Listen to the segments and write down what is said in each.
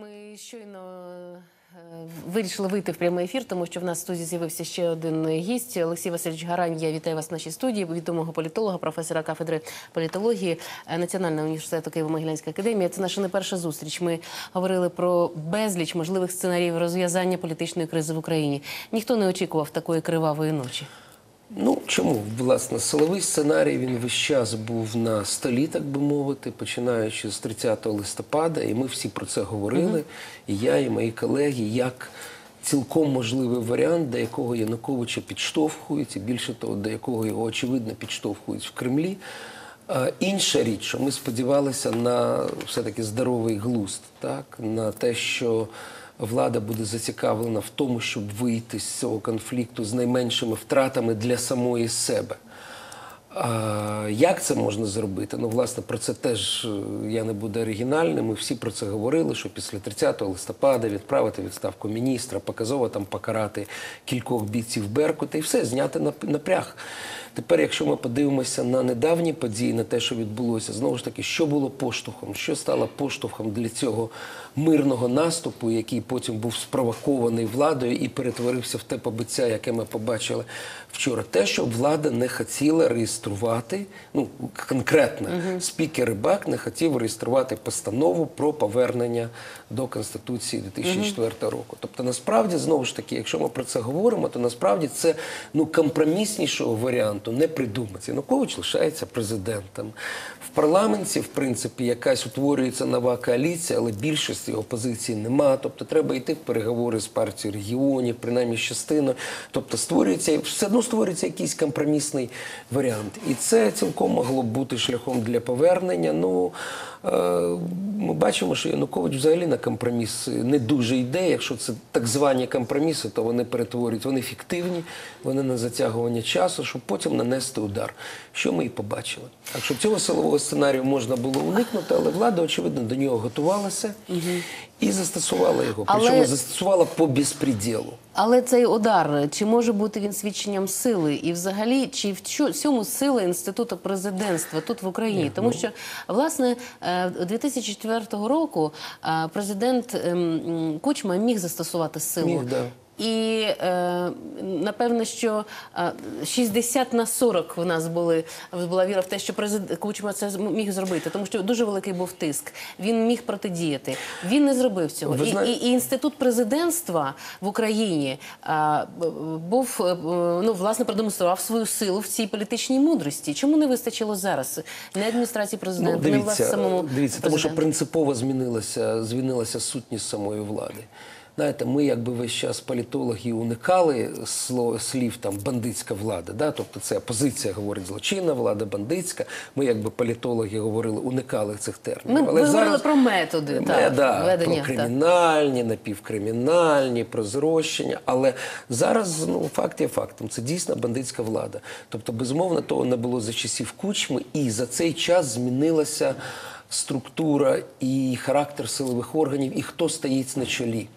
Ми щойно е, вирішили вийти в прямий ефір, тому що в нас в студії з'явився ще один гість. Олексій Васильович Гарань. Я вітаю вас в нашій студії. Відомого політолога, професора кафедри політології Національного університету Києво-Могилянська академія. Це наша не перша зустріч. Ми говорили про безліч можливих сценаріїв розв'язання політичної кризи в Україні. Ніхто не очікував такої кривавої ночі. Ну чому власне силовий сценарій він весь час був на столі, так би мовити, починаючи з 30 листопада, і ми всі про це говорили. І я, і мої колеги, як цілком можливий варіант, до якого Януковича підштовхують, і більше того, до якого його очевидно підштовхують в Кремлі. Інша річ, що ми сподівалися на все-таки здоровий глузд, так на те, що влада буде зацікавлена в тому, щоб вийти з цього конфлікту з найменшими втратами для самої себе. А, як це можна зробити? Ну, власне, про це теж е, я не буду оригінальним. Ми всі про це говорили, що після 30 листопада відправити відставку міністра, показово там покарати кількох бійців Беркута і все, зняти нап- напряг. Тепер, якщо ми подивимося на недавні події, на те, що відбулося, знову ж таки, що було поштовхом, що стало поштовхом для цього мирного наступу, який потім був спровокований владою і перетворився в те побиття, яке ми побачили вчора. Те, що влада не хотіла реєструвати, ну конкретно спікер Рибак не хотів реєструвати постанову про повернення до Конституції 2004 року. Тобто, насправді, знову ж таки, якщо ми про це говоримо, то насправді це ну компроміснішого варіанту не придумати. Янукович лишається президентом. В парламенті, в принципі, якась утворюється нова коаліція, але більшості опозиції нема. Тобто треба йти в переговори з партією регіонів, принаймні з частиною. Тобто створюється все одно створюється якийсь компромісний варіант. І це цілком могло бути шляхом для повернення. Ну ми бачимо, що Янукович взагалі на компроміс не дуже йде. Якщо це так звані компроміси, то вони перетворюють, вони фіктивні, вони на затягування часу, щоб потім нанести удар. Що ми і побачили. Так що цього силового сценарію можна було уникнути, але влада, очевидно, до нього готувалася і застосувала його. Але- Причому застосувала по безпреділу. Але цей удар чи може бути він свідченням сили, і взагалі чи в цьому сила інституту президентства тут в Україні? Тому що власне е, 2004 року е, президент ем, Кучма міг застосувати силу. Міг, да. І е, напевно, що е, 60 на 40 в нас були була віра в те, що президент Кучма це міг зробити, тому що дуже великий був тиск. Він міг протидіяти. Він не зробив цього. І, і, і інститут президентства в Україні а, б- був е, ну власне продемонстрував свою силу в цій політичній мудрості. Чому не вистачило зараз? Не адміністрації президента, Ну, не власне самому дивіться, тому що принципово змінилася, змінилася сутність самої влади. Знаєте, ми якби весь час політологи уникали слів там бандитська влада, да? тобто це опозиція говорить злочинна влада, бандитська. Ми, якби політологи говорили, уникали цих термінів. Ми ви говорили про методи Е, так, да, ведення. про так. кримінальні, напівкримінальні, про зрощення. Але зараз ну, факт є фактом. Це дійсно бандитська влада. Тобто, безумовно, того не було за часів кучми, і за цей час змінилася структура і характер силових органів, і хто стоїть на чолі.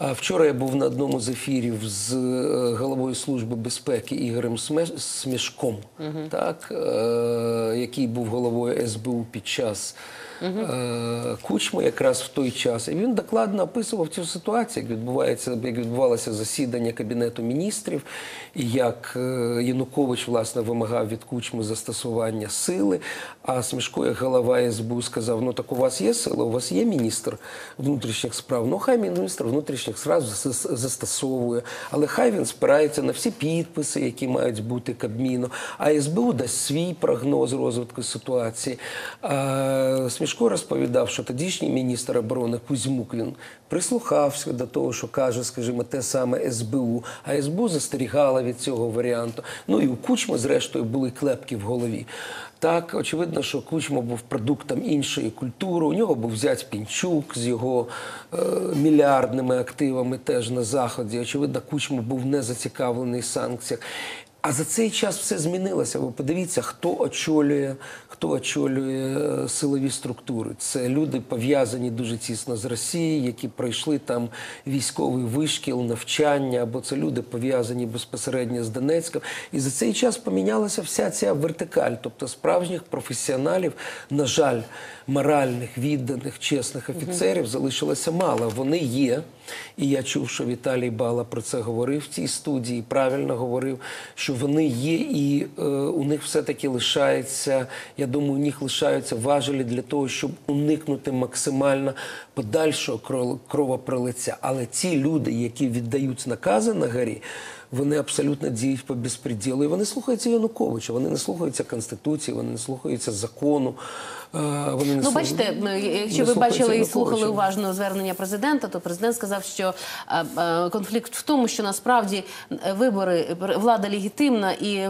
Вчора я був на одному з ефірів з е, головою служби безпеки Ігорем Смішком, так, е, який був головою СБУ під час е, Кучми, якраз в той час. І він докладно описував цю ситуацію, як відбувається, як відбувалося засідання Кабінету міністрів, і як е, Янукович власне вимагав від Кучми застосування сили. А Смішко, як голова СБУ, сказав: ну так у вас є сила, у вас є міністр внутрішніх справ. Ну хай міністр внутрішніх справ застосовує, але хай він спирається на всі підписи, які мають бути Кабміну. А СБУ дасть свій прогноз розвитку ситуації. А, Смішко розповідав, що тодішній міністр оборони Кузьмук він прислухався до того, що каже, скажімо, те саме СБУ. А СБУ застерігала від цього варіанту. Ну і у Кучми, зрештою, були клепки в голові. Так, очевидно, що Кучма був продуктом іншої культури. У нього був зять Пінчук з його е, мільярдними активами теж на заході. Очевидно, Кучма був не зацікавлений в санкціях. А за цей час все змінилося. Ви подивіться, хто очолює, хто очолює е, силові структури. Це люди пов'язані дуже тісно з Росією, які пройшли там військовий вишкіл, навчання, або це люди пов'язані безпосередньо з Донецьком. І за цей час помінялася вся ця вертикаль, тобто справжніх професіоналів, на жаль, моральних, відданих, чесних офіцерів залишилося мало. Вони є. І я чув, що Віталій Бала про це говорив в цій студії. Правильно говорив, що вони є, і е, у них все-таки лишається. Я думаю, у них лишаються важелі для того, щоб уникнути максимально подальшого кров- кровопролиття. Але ці люди, які віддають накази на горі, вони абсолютно діють по безпреділу. І вони слухаються Януковича, вони не слухаються Конституції, вони не слухаються закону. е, Вони не Ну, бачите, якщо ви бачили і слухали уважно звернення президента, то президент сказав, що е, е, конфлікт в тому, що насправді вибори влада легітимна, і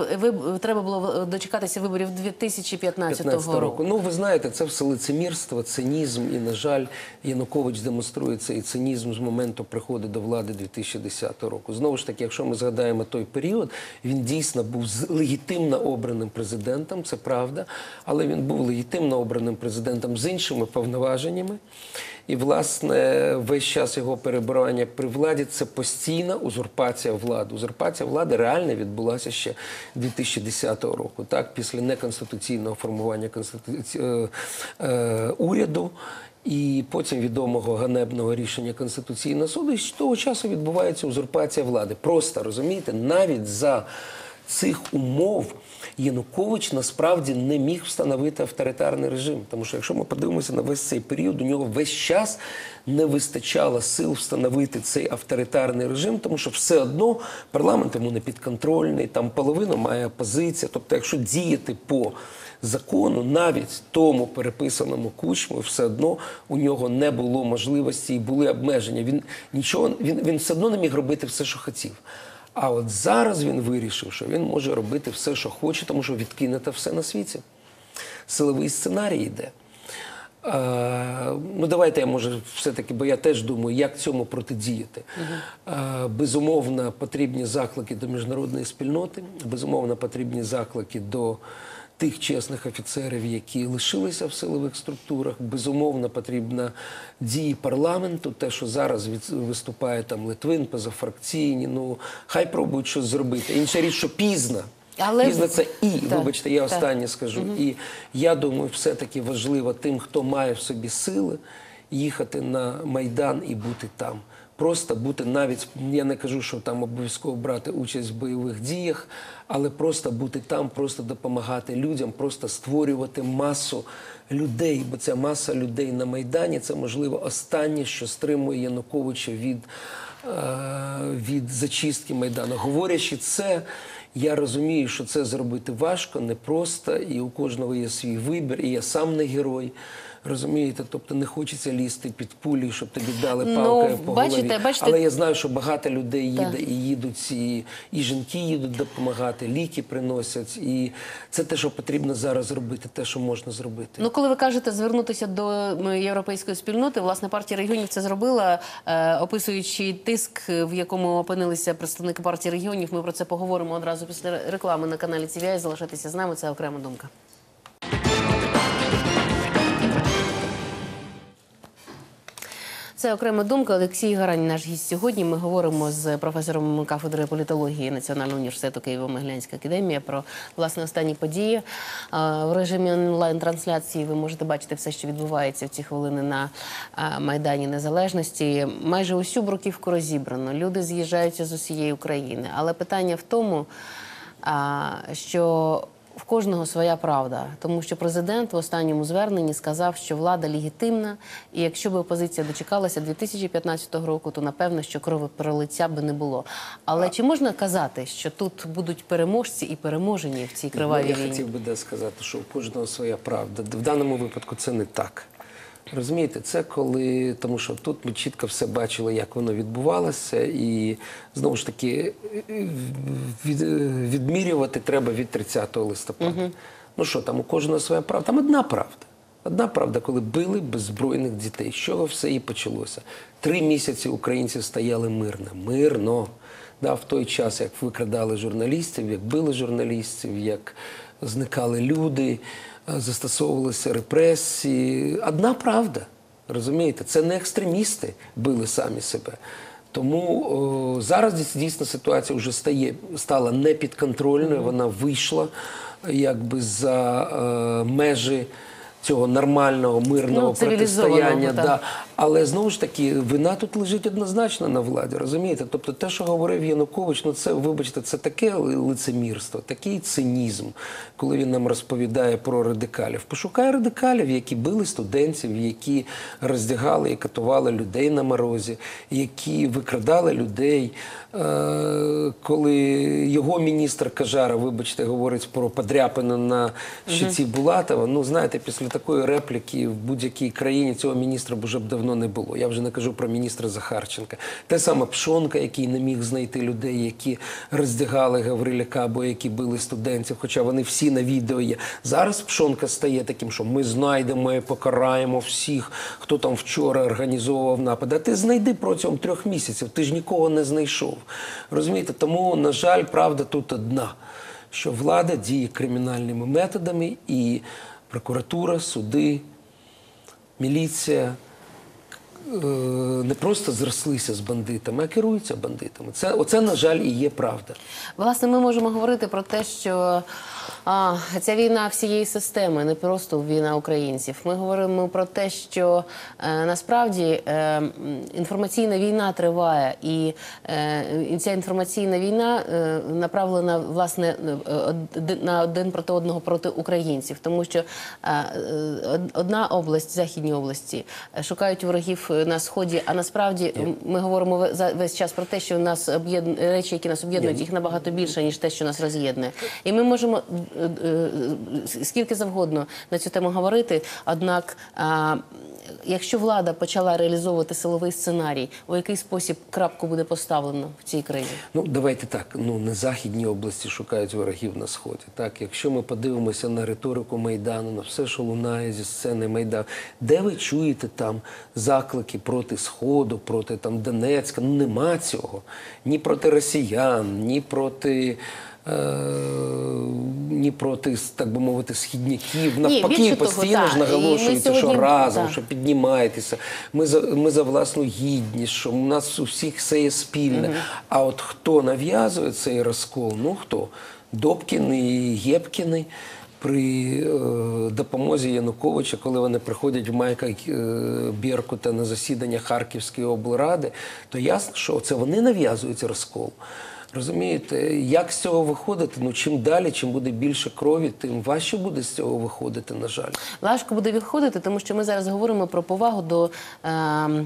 треба було дочекатися виборів 2015 15 року. Ну, ви знаєте, це все лицемірство, цинізм. І, на жаль, Янукович демонструє цей цинізм з моменту приходу до влади 2010 року. Знову ж таки, якщо ми згадаємо той період, він дійсно був легітимно обраним президентом, це правда, але він був легітимно обраним президентом з іншими повноваженнями. І, власне, весь час його перебування при владі це постійна узурпація влади. Узурпація влади реально відбулася ще 2010 року, так, після неконституційного формування конституці... е, е, уряду. І потім відомого ганебного рішення Конституційного суду, і з того часу відбувається узурпація влади. Просто розумієте, навіть за цих умов Янукович насправді не міг встановити авторитарний режим. Тому що якщо ми подивимося на весь цей період, у нього весь час не вистачало сил встановити цей авторитарний режим, тому що все одно парламент йому не підконтрольний, там половину має опозиція. Тобто, якщо діяти по закону, навіть тому переписаному кучмою, все одно у нього не було можливості і були обмеження. Він нічого він, він все одно не міг робити все, що хотів. А от зараз він вирішив, що він може робити все, що хоче, тому що відкинете все на світі. Силовий сценарій йде. Е, ну, давайте я може все-таки, бо я теж думаю, як цьому протидіяти. Е, безумовно, потрібні заклики до міжнародної спільноти, безумовно, потрібні заклики до тих чесних офіцерів, які лишилися в силових структурах. Безумовно, потрібна дії парламенту. Те, що зараз від, виступає там Литвин, позафракційні, ну хай пробують щось зробити. Інша річ, що пізно. Але- Пізно це і, Так, вибачте, я так. останнє скажу. І я думаю, все-таки важливо тим, хто має в собі сили, їхати на Майдан і бути там. Просто бути навіть, я не кажу, що там обов'язково брати участь в бойових діях, але просто бути там, просто допомагати людям, просто створювати масу людей. Бо ця маса людей на Майдані це можливо останнє, що стримує Януковича від, е, від зачистки Майдану. Говорячи це. Я розумію, що це зробити важко, непросто, і у кожного є свій вибір, і я сам не герой. Розумієте, тобто не хочеться лізти під пулі, щоб тобі дали Ну, палкою по бачите, голові. бачите- Але я знаю, що багато людей їде Так. і їдуть, і, і жінки їдуть допомагати, ліки приносять. І це те, що потрібно зараз робити, те, що можна зробити. Ну, коли ви кажете звернутися до європейської спільноти, власне, партія регіонів це зробила, е, описуючи тиск, в якому опинилися представники партії регіонів. Ми про це поговоримо одразу після реклами на каналі CVI. Залишайтеся з нами. Це окрема думка. Це окрема думка. Олексій Гарань, наш гість сьогодні. Ми говоримо з професором кафедри політології Національного університету Києво-Могилянська академія про власне останні події. В режимі онлайн-трансляції ви можете бачити все, що відбувається в ці хвилини на Майдані Незалежності. Майже усю бруківку розібрано. Люди з'їжджаються з усієї України. Але питання в тому, що в кожного своя правда, тому що президент в останньому зверненні сказав, що влада легітимна, і якщо б опозиція дочекалася 2015 року, то напевно, що кровопролиття би не було. Але чи можна казати, що тут будуть переможці і переможені в цій кривавій Ну, я війні? хотів би сказати, що у кожного своя правда. В даному випадку це не так. Розумієте, це коли, тому що тут ми чітко все бачили, як воно відбувалося, і знову ж таки від, відмірювати треба від 30 листопада. Ну що там, у кожного своя правда. Там одна правда. Одна правда, коли били беззбройних дітей. З чого все і почалося? Три місяці українці стояли мирно. Мирно. Да, в той час, як викрадали журналістів, як били журналістів, як зникали люди, застосовувалися репресії. Одна правда. Розумієте, це не екстремісти били самі себе. Тому о, зараз дійсно ситуація вже стає, стала непідконтрольною, вона вийшла якби за е, межі цього нормального мирного Ну, протистояння. Да. Але знову ж таки, вина тут лежить однозначно на владі, розумієте? Тобто, те, що говорив Янукович, ну це, вибачте, це таке лицемірство, такий цинізм, коли він нам розповідає про радикалів. Пошукай радикалів, які били студентів, які роздягали і катували людей на морозі, які викрадали людей. Е, коли його міністр Кажара, вибачте, говорить про подряпину на щиці Булатова, ну знаєте, після такої репліки в будь-якій країні цього міністра б уже б давно не було. Я вже не кажу про міністра Захарченка. Те саме Пшонка, який не міг знайти людей, які роздягали Гавриляка або які били студентів, хоча вони всі на відео є. Зараз Пшонка стає таким, що ми знайдемо і покараємо всіх, хто там вчора організовував напад. А ти знайди протягом трьох місяців, ти ж нікого не знайшов. Розумієте, тому, на жаль, правда тут одна, що влада діє кримінальними методами, і прокуратура, суди, міліція не просто зрослися з бандитами, а керуються бандитами. Це, оце, на жаль, і є правда. Власне, ми можемо говорити про те, що а, ця війна всієї системи, не просто війна українців. Ми говоримо про те, що е, насправді е, інформаційна війна триває, і, е, ця інформаційна війна е, направлена власне е, на один проти одного проти українців, тому що е, е, одна область, західні області, е, шукають ворогів е, на сході. А насправді ми говоримо за весь час про те, що нас об'єднує речі, які нас об'єднують, їх набагато більше ніж те, що нас роз'єднує. І ми можемо е, е, скільки завгодно на цю тему говорити. Однак, якщо влада почала реалізовувати силовий сценарій, у який спосіб крапку буде поставлено в цій країні? Ну, давайте так. Ну, не західні області шукають ворогів на сході. Так, якщо ми подивимося на риторику Майдану, на все, що лунає зі сцени Майдану, де ви чуєте там заклики проти Сходу, проти там Донецька? Ну нема цього. Ні проти росіян, ні проти. Е, Ні проти, так би мовити, східняків. Навпаки, того, постійно так. ж наголошується, що разом, так. що піднімайтеся. Ми за ми за власну гідність, що у нас у всіх все є спільне. А от хто нав'язує цей розкол? Ну хто? Добкін і Єпкіни. При е, допомозі Януковича, коли вони приходять в майках е, Беркута на засідання Харківської облради, то ясно, що це вони нав'язують розкол. Розумієте, як з цього виходити? Ну чим далі, чим буде більше крові, тим важче буде з цього виходити, на жаль. Важко буде відходити, тому що ми зараз говоримо про повагу до. Е,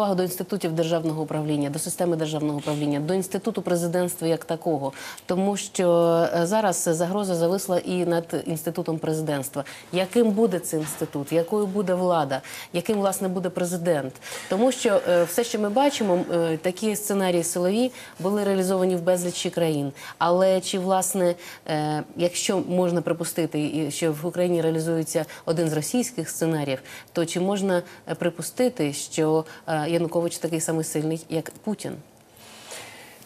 повагу до інститутів державного управління, до системи державного управління, до інституту президентства як такого, тому що е, зараз загроза зависла і над інститутом президентства. Яким буде цей інститут, якою буде влада, яким власне буде президент? Тому що е, все, що ми бачимо, е, такі сценарії силові були реалізовані в безлічі країн. Але чи власне, е, якщо можна припустити, що в Україні реалізується один з російських сценаріїв, то чи можна е, припустити, що е, Янукович такий самий сильний, як Путін?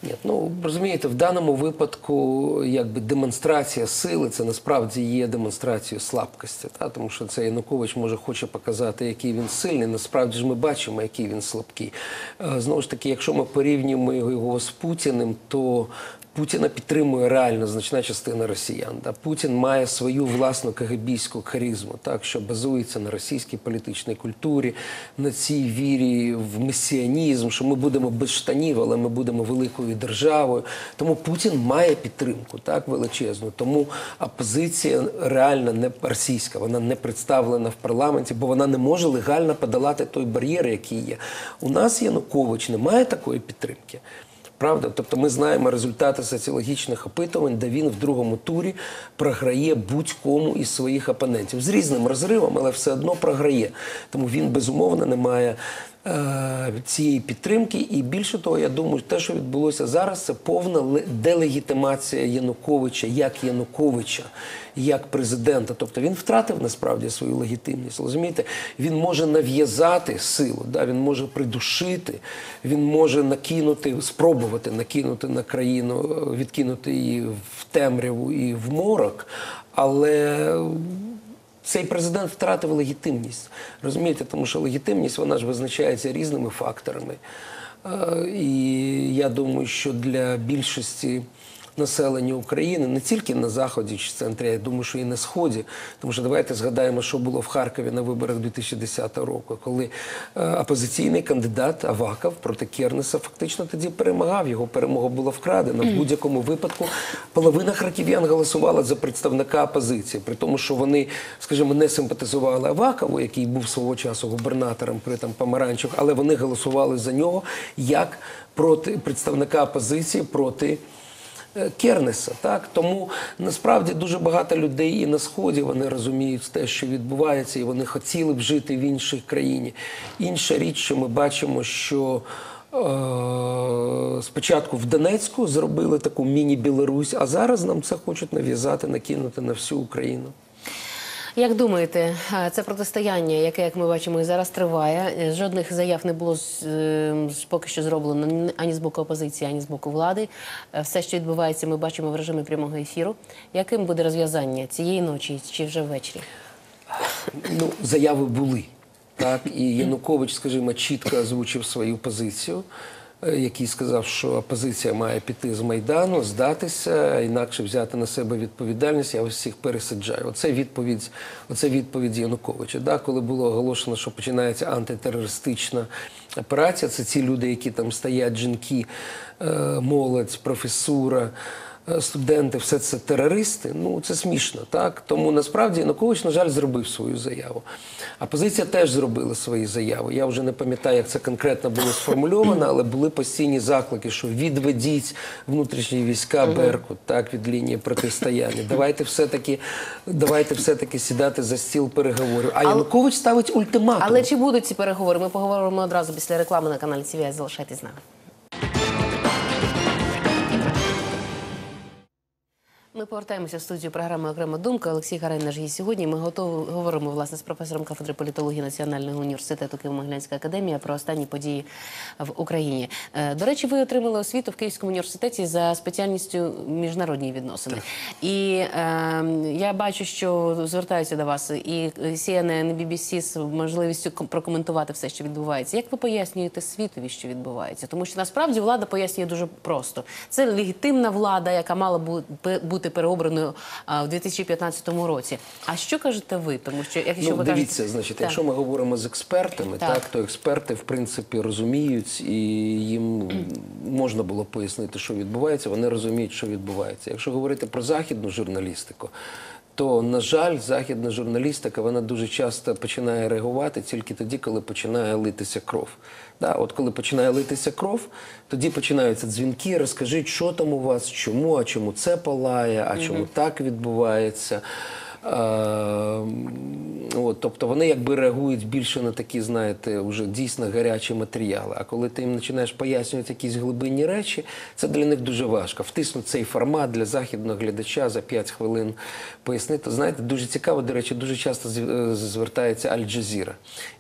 Ні, ну розумієте, в даному випадку якби демонстрація сили це насправді є демонстрацією слабкості. Та? Тому що це Янукович може хоче показати, який він сильний. Насправді ж ми бачимо, який він слабкий. Е, Знову ж таки, якщо ми порівнюємо його з Путіним, то Путіна підтримує реально значна частина росіян. Да? Путін має свою власну кагебійську харизму, так що базується на російській політичній культурі, на цій вірі в месіанізм, що ми будемо без штанів, але ми будемо великою державою. Тому Путін має підтримку так величезну. Тому опозиція реально не російська, вона не представлена в парламенті, бо вона не може легально подолати той бар'єр, який є. У нас Янукович не має такої підтримки. Правда, тобто ми знаємо результати соціологічних опитувань, де він в другому турі програє будь-кому із своїх опонентів з різним розривом, але все одно програє. Тому він безумовно не має цієї підтримки. І більше того, я думаю, те, що відбулося зараз, це повна делегітимація Януковича як Януковича, як президента. Тобто він втратив насправді свою легітимність. Розумієте, він може нав'язати силу, да? він може придушити, він може накинути, спробувати накинути на країну, е, відкинути її в темряву і в морок, але цей президент втратив легітимність. Розумієте, тому що легітимність вона ж визначається різними факторами. Е, І я думаю, що для більшості населення України не тільки на заході чи центрі, я думаю, що і на сході. Тому що давайте згадаємо, що було в Харкові на виборах 2010 року, коли е, опозиційний кандидат Аваков проти Кернеса фактично тоді перемагав. Його перемога була вкрадена. В будь-якому випадку половина харків'ян голосувала за представника опозиції, при тому, що вони, скажімо, не симпатизували Авакову, який був свого часу губернатором при там Помаранчук, але вони голосували за нього як проти представника опозиції проти. Е, Кернеса, так тому насправді дуже багато людей і на сході вони розуміють те, що відбувається, і вони хотіли б жити в іншій країні. Інша річ, що ми бачимо, що е, спочатку в Донецьку зробили таку міні-Білорусь, а зараз нам це хочуть нав'язати, накинути на всю Україну. Як думаєте, це протистояння, яке, як ми бачимо, зараз триває. е, Жодних заяв не було е, з- поки що зроблено ані з боку опозиції, ані з боку влади. Е, Все, що відбувається, ми бачимо в режимі прямого ефіру. Яким буде розв'язання цієї ночі чи вже ввечері? Ну, заяви були. Так, і Янукович, скажімо, чітко озвучив свою позицію, який сказав, що опозиція має піти з Майдану, здатися, інакше взяти на себе відповідальність, я ось всіх пересаджаю. Оце відповідь, оце відповідь Януковича. Да, коли було оголошено, що починається антитерористична операція, це ці люди, які там стоять, жінки, е, молодь, професура. Е, студенти, все це терористи. Ну це смішно, так тому насправді Янукович, на жаль, зробив свою заяву. Опозиція теж зробила свої заяви. Я вже не пам'ятаю, як це конкретно було сформульовано, але були постійні заклики, що відведіть внутрішні війська Беркут, так від лінії протистояння. Давайте все таки, давайте все таки сідати за стіл переговорів. А Янукович ставить ультиматум. Але чи будуть ці переговори? Ми поговоримо одразу після реклами на каналі CVS. Залишайтесь з нами. Ми повертаємося в студію програми Окрема думка. Олексій Гарай наш гість сьогодні. Ми готові говоримо власне з професором кафедри політології Національного університету Києво-Могилянська академія про останні події в Україні. Е, До речі, ви отримали освіту в Київському університеті за спеціальністю міжнародні відносини. І е, я бачу, що звертаються до вас і CNN, і BBC з можливістю прокоментувати все, що відбувається. Як ви пояснюєте світові, що відбувається? Тому що насправді влада пояснює дуже просто. Це легітимна влада, яка мала бути переобраною в 2015 році. А що кажете ви? Тому що якщо Ну, ви дивіться, кажете, значить, Так. якщо ми говоримо з експертами, Так. так. то експерти в принципі розуміють і їм можна було пояснити, що відбувається. Вони розуміють, що відбувається. Якщо говорити про західну журналістику. То, на жаль, західна журналістика вона дуже часто починає реагувати тільки тоді, коли починає литися кров. Да, от коли починає литися кров, тоді починаються дзвінки, розкажіть, що там у вас, чому, а чому це палає, а чому так відбувається. Е, От, тобто вони якби реагують більше на такі, знаєте, вже дійсно гарячі матеріали. А коли ти їм починаєш пояснювати якісь глибинні речі, це для них дуже важко. Втиснути цей формат для західного глядача за 5 хвилин пояснити. Знаєте, дуже цікаво, до речі, дуже часто е, звертається Аль-Джазіра.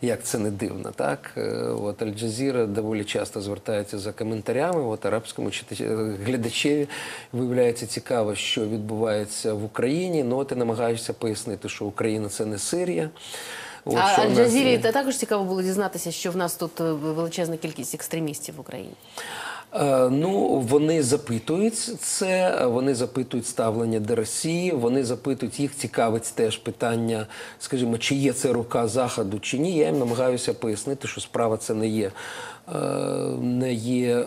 Як це не дивно, так? Е, От Аль-Джазіра доволі часто звертається за коментарями. От арабському глядачеві виявляється цікаво, що відбувається в Україні. Ну, ти намагаєшся пояснити, що Україна це не Сирія. От, а Аль-Джазірі та також цікаво було дізнатися, що в нас тут е, величезна кількість екстремістів в Україні. Е, Ну, вони запитують це, вони запитують ставлення до Росії, вони запитують, їх цікавить теж питання, скажімо, чи є це рука Заходу, чи ні. Я їм намагаюся пояснити, що справа це не є. Е, Не є е,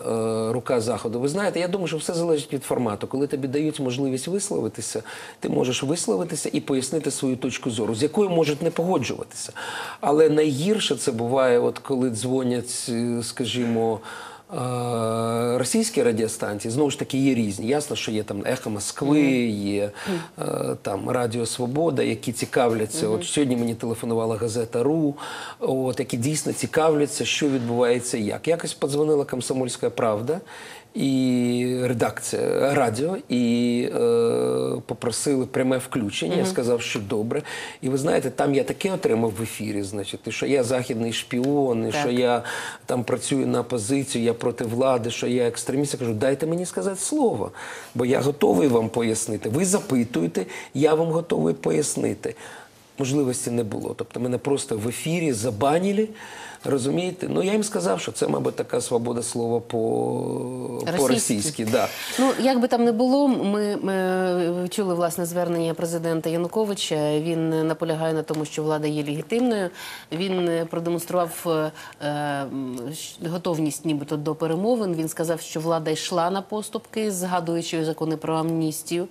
рука заходу. Ви знаєте, я думаю, що все залежить від формату. Коли тобі дають можливість висловитися, ти можеш висловитися і пояснити свою точку зору, з якою можуть не погоджуватися. Але найгірше це буває, от коли дзвонять, е, скажімо. Російські радіостанції знову ж таки є різні. Ясно, що є там Ехо Москви, є е, там Радіо Свобода, які цікавляться. От сьогодні мені телефонувала газета РУ, от які дійсно цікавляться, що відбувається і як. Якось подзвонила Комсомольська Правда і редакція радіо, і е, попросили пряме включення. Я сказав, що добре. І ви знаєте, там я таке отримав в ефірі, значить, що я західний шпіон, і Так. що я там працюю на опозицію, я проти влади, що я екстреміст. Я кажу, дайте мені сказати слово, бо я готовий вам пояснити. Ви запитуєте, я вам готовий пояснити. Можливості не було. Тобто мене просто в ефірі забанили. Розумієте? Ну я їм сказав, що це, мабуть, така свобода слова по, Російській. по-російськи. Да. Ну, як би там не було, ми, ми чули власне звернення президента Януковича. Він наполягає на тому, що влада є легітимною. Він е, продемонстрував е, готовність, нібито до перемовин. Він сказав, що влада йшла на поступки, згадуючи закони про амністію.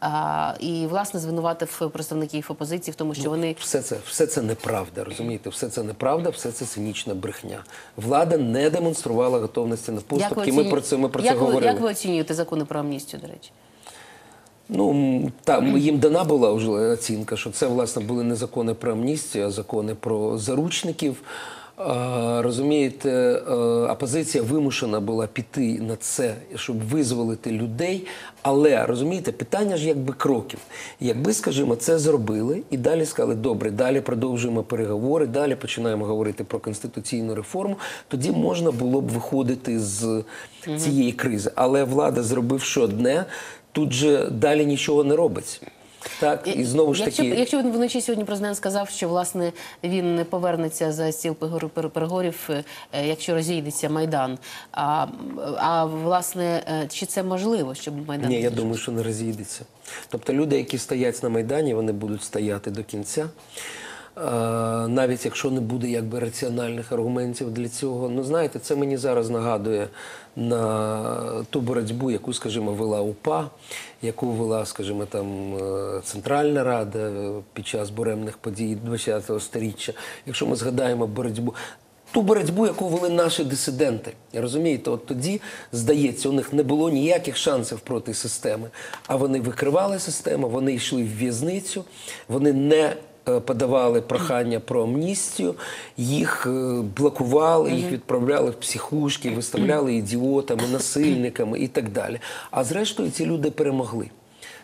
А, і власне звинуватив представників опозиції в тому, що вони Все це, все це неправда, розумієте? Все це неправда, все це цинічна брехня. Влада не демонструвала готовності на поступки. Ми про це ми про як це ви, говорили. Як ви оцінюєте закони про амністію, до речі? Ну там їм дана була вже оцінка, що це власне були не закони про амністію, а закони про заручників. Розумієте, опозиція вимушена була піти на це, щоб визволити людей. Але розумієте, питання ж якби кроків. Якби, скажімо, це зробили і далі сказали, добре, далі продовжуємо переговори, далі починаємо говорити про конституційну реформу, тоді можна було б виходити з цієї кризи. Але влада, зробивши одне, тут же далі нічого не робить. Так, і знову ж таки. якщо вночі сьогодні президент сказав, що власне він не повернеться за стіл переговорів, е, якщо розійдеться майдан. А, а власне, е, чи це можливо, щоб майдан Ні, я думаю, що не розійдеться. Тобто люди, які стоять на Майдані, вони будуть стояти до кінця. Е, Навіть якщо не буде якби раціональних аргументів для цього. Ну знаєте, це мені зараз нагадує на ту боротьбу, яку, скажімо, вела УПА, яку вела, скажімо, там е, Центральна Рада під час буремних подій 20-го сторіччя. Якщо ми згадаємо боротьбу. Ту боротьбу, яку вели наші дисиденти. Розумієте, от тоді, здається, у них не було ніяких шансів проти системи. А вони викривали систему, вони йшли в в'язницю, вони не подавали прохання про амністію, їх е, блокували, їх відправляли в психушки, виставляли ідіотами, насильниками і так далі. А зрештою ці люди перемогли.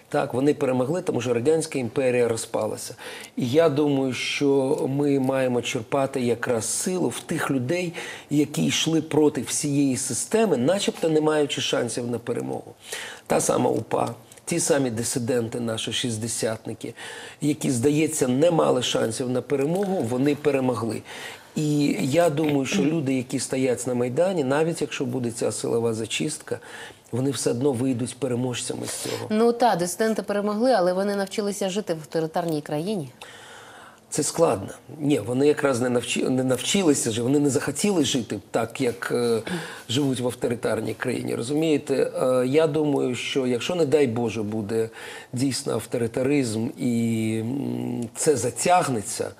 Так, вони перемогли, тому що Радянська імперія розпалася. І я думаю, що ми маємо черпати якраз силу в тих людей, які йшли проти всієї системи, начебто не маючи шансів на перемогу. Та сама УПА, ті самі дисиденти, наші шістдесятники, які, здається, не мали шансів на перемогу, вони перемогли. І я думаю, що люди, які стоять на Майдані, навіть якщо буде ця силова зачистка, вони все одно вийдуть переможцями з цього. Ну так, дисиденти перемогли, але вони навчилися жити в авторитарній країні. Це складно. Ні, вони якраз не навчи, не навчилися жити, вони не захотіли жити так, як е, живуть в авторитарній країні. Розумієте, е, я думаю, що якщо, не дай Боже, буде дійсно авторитаризм і це затягнеться,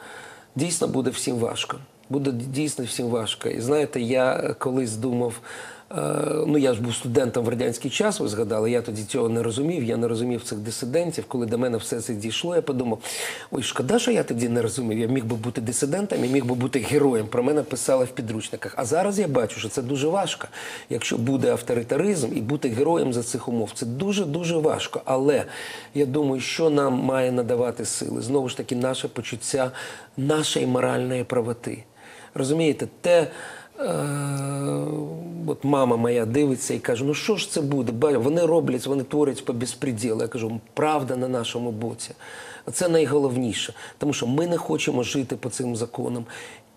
дійсно буде всім важко. Буде дійсно всім важко. І знаєте, я колись думав. Е, Ну, я ж був студентом в радянський час, ви згадали, я тоді цього не розумів, я не розумів цих дисидентів. Коли до мене все це дійшло, я подумав, ой, шкода, що я тоді не розумів. Я міг би бути дисидентом, я міг би бути героєм. Про мене писали в підручниках. А зараз я бачу, що це дуже важко. Якщо буде авторитаризм і бути героєм за цих умов, це дуже-дуже важко. Але я думаю, що нам має надавати сили? Знову ж таки, наше почуття нашої моральної правоти. Розумієте, те. Е, от мама моя дивиться і каже: ну що ж це буде? Вони роблять, вони творять по безпреділу. Я кажу, правда на нашому боці. Це найголовніше, тому що ми не хочемо жити по цим законам.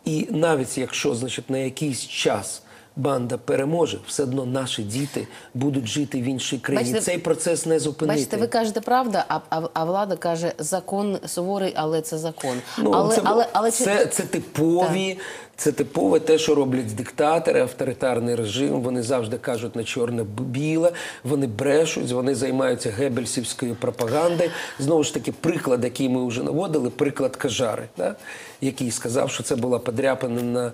І навіть якщо, значить, на якийсь час банда переможе, все одно наші діти будуть жити в іншій країні. Бачите, Цей процес не зупинити. Бачите, ви кажете правда, а, а, а влада каже, закон суворий, але це закон. Ну, але, це, але, але це, це типові, це типове те, що роблять диктатори, авторитарний режим. Вони завжди кажуть на чорне біле, вони брешуть, вони займаються гебельсівською пропагандою. Знову ж таки, приклад, який ми вже наводили, приклад Кажари, да? який сказав, що це була подряпина на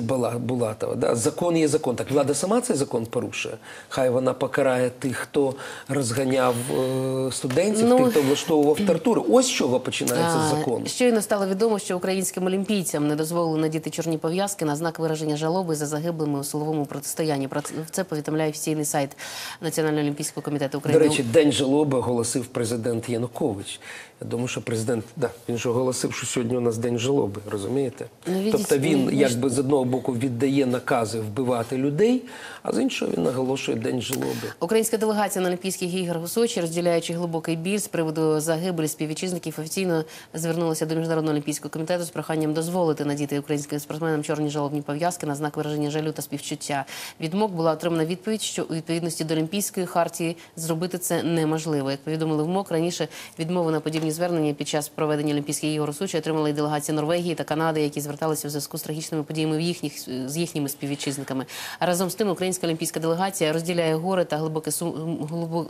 Бала- Булатова. Да? Закон є закон. Так влада сама цей закон порушує. Хай вона покарає тих, хто розганяв е, студентів, Ну, тих, хто влаштовував тортури. Ось з чого починається закон. Щойно стало відомо, що українським олімпійцям не дозволили надіти чорні пов'язки на знак вираження жалоби за загиблими у силовому протистоянні. Про це повідомляє офіційний сайт Національного олімпійського комітету України. До речі, день жалоби оголосив президент Янукович. Я думаю, що президент, да, він ж оголосив, що сьогодні у нас день жалоби, розумієте? Ну, тобто він якби з одного боку віддає накази вбивати людей, а з іншого він наголошує день жалоби. Українська делегація на Олімпійських іграх у Сочі, розділяючи глибокий біль з приводу загибелі співвітчизників, офіційно звернулася до міжнародного олімпійського комітету з проханням дозволити надіти українським спортсменам чорні жалобні пов'язки на знак вираження жалю та співчуття. Від МОК була отримана відповідь, що у відповідності до Олімпійської хартії зробити це неможливо. Як повідомили в МОК, раніше відмову на подібні звернення під час проведення Олімпійських ігор у Сочі отримали і делегації Норвегії та Канади, які зверталися у зв'язку з трагічними подіями в їхніх з їхніми співвітчизниками. Разом з тим, українська олімпійська делегація розділяє горе та глибоке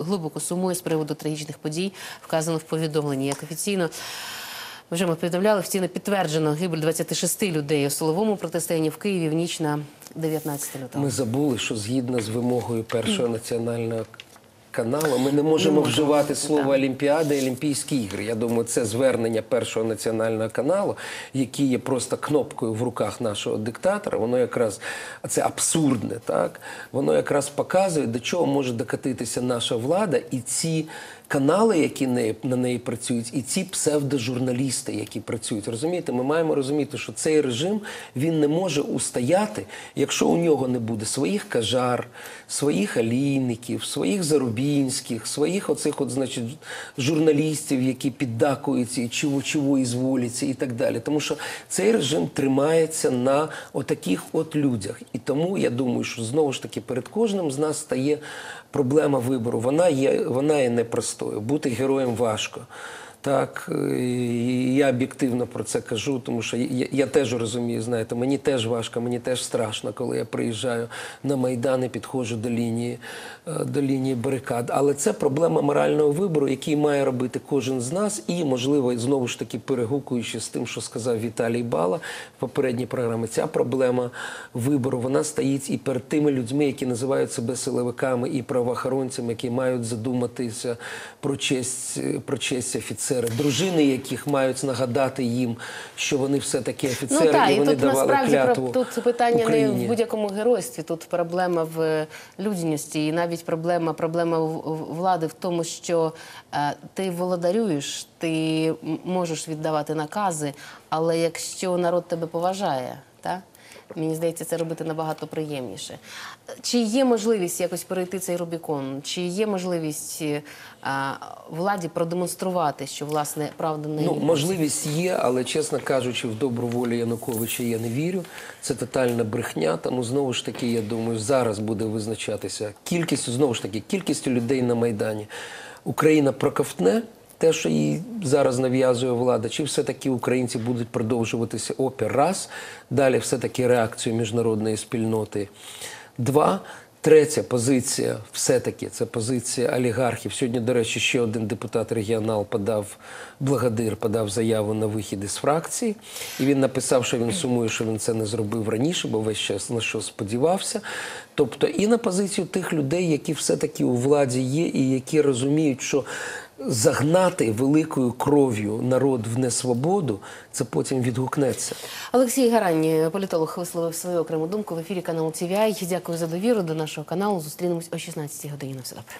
глибоко сумує з приводу трагічних подій, вказано в повідомленні. Як офіційно вже ми повідомляли, офіційно підтверджено гибель 26 людей у силовому протистоянні в Києві в ніч на 19 лютого. Ми забули, що згідно з вимогою першого національного каналу, ми не можемо вживати слово Олімпіада і Олімпійські ігри. Я думаю, це звернення першого національного каналу, який є просто кнопкою в руках нашого диктатора. Воно якраз це абсурдне, так воно якраз показує, до чого може докатитися наша влада і ці. Канали, які на неї працюють, і ці псевдожурналісти, які працюють, розумієте, ми маємо розуміти, що цей режим він не може устояти, якщо у нього не буде своїх кажар, своїх алійників, своїх зарубінських, своїх оцих, от, значить, журналістів, які піддакуються і чого чого ізволяться, і так далі. Тому що цей режим тримається на отаких от людях. І тому я думаю, що знову ж таки перед кожним з нас стає проблема вибору. Вона є, вона є непростою. Бути героєм важко. Так, я об'єктивно про це кажу, тому що я, я теж розумію, знаєте, мені теж важко, мені теж страшно, коли я приїжджаю на Майдан і підходжу до лінії, е, до лінії барикад. Але це проблема морального вибору, який має робити кожен з нас, і, можливо, знову ж таки перегукуючи з тим, що сказав Віталій Бала в попередній програмі, ця проблема вибору вона стоїть і перед тими людьми, які називають себе силовиками і правоохоронцями, які мають задуматися про честь, про честь офіцера, дружини, яких мають нагадати їм, що вони все таки офіцери, Ну так, і і вони тут давали насправді клятву про тут питання не в будь-якому геройстві. Тут проблема в людяності, і навіть проблема, проблема влади в тому, що е, ти володарюєш, ти можеш віддавати накази, але якщо народ тебе поважає, так? Мені здається, це робити набагато приємніше. Чи є можливість якось перейти цей Рубікон? Чи є можливість е, а, владі продемонструвати, що власне правда не Ну, можливість є, але чесно кажучи, в добру волю Януковича я не вірю. Це тотальна брехня. Тому знову ж таки, я думаю, зараз буде визначатися кількістю, знову ж таки, кількістю людей на Майдані. Україна проковтне те, що їй зараз нав'язує влада, чи все-таки українці будуть продовжуватися опір? Раз. Далі все-таки реакцію міжнародної спільноти. Два. Третя позиція, все-таки це позиція олігархів. Сьогодні, до речі, ще один депутат регіонал подав благодир, подав заяву на вихід із фракції. І він написав, що він сумує, що він це не зробив раніше, бо весь час на що сподівався. Тобто, і на позицію тих людей, які все-таки у владі є, і які розуміють, що загнати великою кров'ю народ в несвободу, це потім відгукнеться. Олексій Гаранні, політолог, висловив свою окрему думку в ефірі каналу TVI. Дякую за довіру до нашого каналу. Зустрінемось о 16 годині. На все добре.